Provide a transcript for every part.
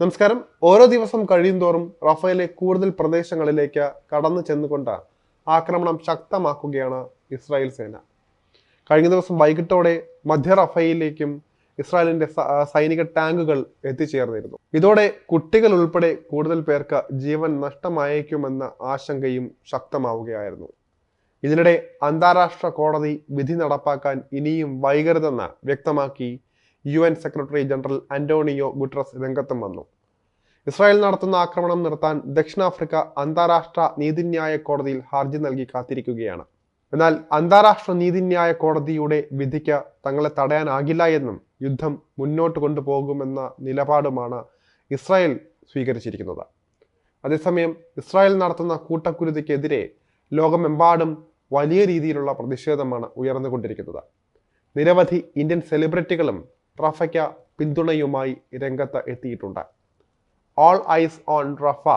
നമസ്കാരം. ഓരോ ദിവസം കഴിയുന്തോറും റഫേലെ കൂടുതൽ പ്രദേശങ്ങളിലേക്ക് കടന്നു ചെന്നുകൊണ്ട് ആക്രമണം ശക്തമാക്കുകയാണ് ഇസ്രായേൽ സേന. കഴിഞ്ഞ ദിവസം വൈകിട്ടോടെ മധ്യ റഫയിലേക്കും ഇസ്രായേലിന്റെ സൈനിക ടാങ്കുകൾ എത്തിച്ചേർന്നിരുന്നു. ഇതോടെ കുട്ടികൾ ഉൾപ്പെടെ കൂടുതൽ പേർക്ക് ജീവൻ നഷ്ടമായേക്കുമെന്ന ആശങ്കയും ശക്തമാവുകയായിരുന്നു. ഇതിനിടെ അന്താരാഷ്ട്ര കോടതി വിധി നടപ്പാക്കാൻ ഇനിയും വൈകരുതെന്ന് വ്യക്തമാക്കി U N secretary general Antonio Guterres രംഗത്തും വന്നു. ഇസ്രായേൽ നടത്തുന്ന ആക്രമണം നിർത്താൻ ദക്ഷിണാഫ്രിക്ക അന്താരാഷ്ട്ര നീതിന്യായ കോടതിയിൽ ഹർജി നൽകി കാത്തിരിക്കുകയാണ്. എന്നാൽ അന്താരാഷ്ട്ര നീതിന്യായ കോടതിയുടെ വിധിക്ക് തങ്ങളെ തടയാനാകില്ല എന്നും യുദ്ധം മുന്നോട്ട് കൊണ്ടുപോകുമെന്ന നിലപാടുമാണ് ഇസ്രായേൽ സ്വീകരിച്ചിരിക്കുന്നത്. അതേസമയം ഇസ്രായേൽ നടത്തുന്ന കൂട്ടക്കുരുതിക്കെതിരെ ലോകമെമ്പാടും വലിയ രീതിയിലുള്ള പ്രതിഷേധമാണ് ഉയർന്നുകൊണ്ടിരിക്കുന്നത്. നിരവധി ഇന്ത്യൻ സെലിബ്രിറ്റികളും റഫയ്ക്ക് പിന്തുണയുമായി രംഗത്ത് എത്തിയിട്ടുണ്ട്. All eyes on Rafah.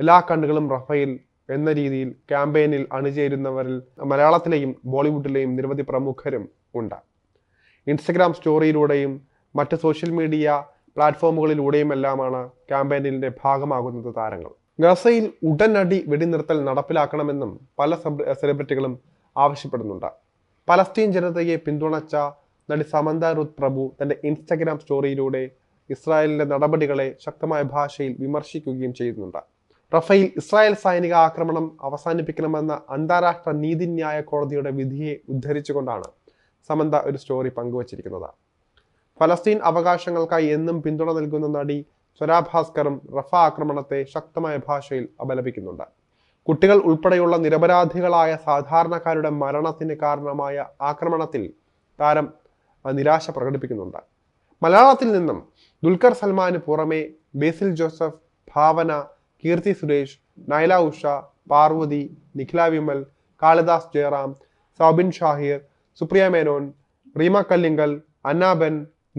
എല്ലാ കണ്ണുകളും റഫയിൽ എന്ന രീതിയിൽ ക്യാമ്പയിനിൽ അണിചേരുന്നവരിൽ മലയാളത്തിലെയും ബോളിവുഡിലെയും നിരവധി പ്രമുഖരും ഉണ്ട്. ഇൻസ്റ്റഗ്രാം സ്റ്റോറിയിലൂടെയും മറ്റ് സോഷ്യൽ മീഡിയ പ്ലാറ്റ്ഫോമുകളിലൂടെയുമെല്ലാമാണ് ക്യാമ്പയിനിന്റെ ഭാഗമാകുന്നത് താരങ്ങൾ. ഗസയിൽ ഉടനടി വെടിനിർത്തൽ നടപ്പിലാക്കണമെന്നും പല സെലിബ്രിറ്റികളും ആവശ്യപ്പെടുന്നുണ്ട്. പലസ്തീൻ ജനതയെ പിന്തുണച്ച നടി സമന്ത റുത് പ്രഭു തന്റെ ഇൻസ്റ്റഗ്രാം സ്റ്റോറിയിലൂടെ ഇസ്രായേലിന്റെ നടപടികളെ ശക്തമായ ഭാഷയിൽ വിമർശിക്കുകയും ചെയ്യുന്നുണ്ട്. റഫയിൽ ഇസ്രായേൽ സൈനിക ആക്രമണം അവസാനിപ്പിക്കണമെന്ന അന്താരാഷ്ട്ര നീതിന്യായ കോടതിയുടെ വിധിയെ ഉദ്ധരിച്ചുകൊണ്ടാണ് സമന്ത ഒരു സ്റ്റോറി പങ്കുവച്ചിരിക്കുന്നത്. ഫലസ്തീൻ അവകാശങ്ങൾക്കായി എന്നും പിന്തുണ നൽകുന്ന നടി സ്വരാഭാസ്കറും റഫ ആക്രമണത്തെ ശക്തമായ ഭാഷയിൽ അപലപിക്കുന്നുണ്ട്. കുട്ടികൾ ഉൾപ്പെടെയുള്ള നിരപരാധികളായ സാധാരണക്കാരുടെ മരണത്തിന് കാരണമായ ആക്രമണത്തിൽ താരം നിരാശ പ്രകടിപ്പിക്കുന്നുണ്ട്. മലയാളത്തിൽ നിന്നും ദുൽഖർ സൽമാന് പുറമെ ബേസിൽ ജോസഫ് ഭാവന കീർത്തി സുരേഷ് നൈല ഉഷ പാർവതി നിഖില വിമൽ കാളിദാസ് ജയറാം സൗബിൻ ഷാഹിർ സുപ്രിയ മേനോൻ റീമ കല്ലിങ്കൽ അന്നാബൻ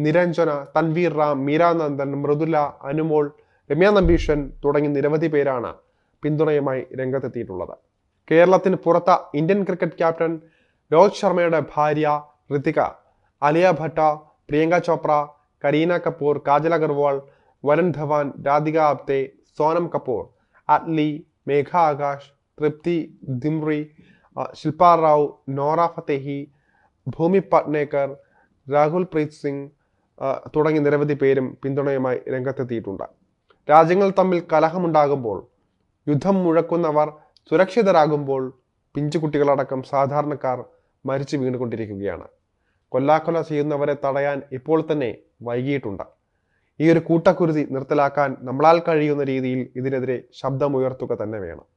നിരഞ്ജന തൻവീർ റാം മീരാനന്ദൻ മൃദുല അനുമോൾ രമ്യ നമ്പീഷൻ തുടങ്ങി നിരവധി പേരാണ് പിന്തുണയുമായി രംഗത്തെത്തിയിട്ടുള്ളത്. കേരളത്തിന് പുറത്ത ഇന്ത്യൻ ക്രിക്കറ്റ് ക്യാപ്റ്റൻ രോഹിത് ശർമ്മയുടെ ഭാര്യ ഋതിക അലിയ ഭട്ട പ്രിയങ്ക ചോപ്ര കരീന കപൂർ കാജൽ അഗർവാൾ വരുൺ ധവാൻ രാധിക ആപ്തേ സോനം കപൂർ അറ്റ്ലി മേഘ ആകാശ് തൃപ്തി ദിംറി ശിൽപ റാവു നോറ ഫത്തേഹി ഭൂമി പട്നേക്കർ രാഹുൽ പ്രീത് സിംഗ് തുടങ്ങി നിരവധി പേരും പിന്തുണയുമായി രംഗത്തെത്തിയിട്ടുണ്ട്. രാജ്യങ്ങൾ തമ്മിൽ കലഹമുണ്ടാകുമ്പോൾ യുദ്ധം മുഴക്കുന്നവർ സുരക്ഷിതരാകുമ്പോൾ പിഞ്ചുകുട്ടികളടക്കം സാധാരണക്കാർ മരിച്ചു വീണുകൊണ്ടിരിക്കുകയാണ്. കൊല്ലാക്കൊല ചെയ്യുന്നവരെ തടയാൻ ഇപ്പോൾ തന്നെ വൈകിയിട്ടുണ്ട്. ഈ ഒരു കൂട്ടക്കുരുതി നിർത്തലാക്കാൻ നമ്മളാൽ കഴിയുന്ന രീതിയിൽ ഇതിനെതിരെ ശബ്ദമുയർത്തുക തന്നെ വേണം.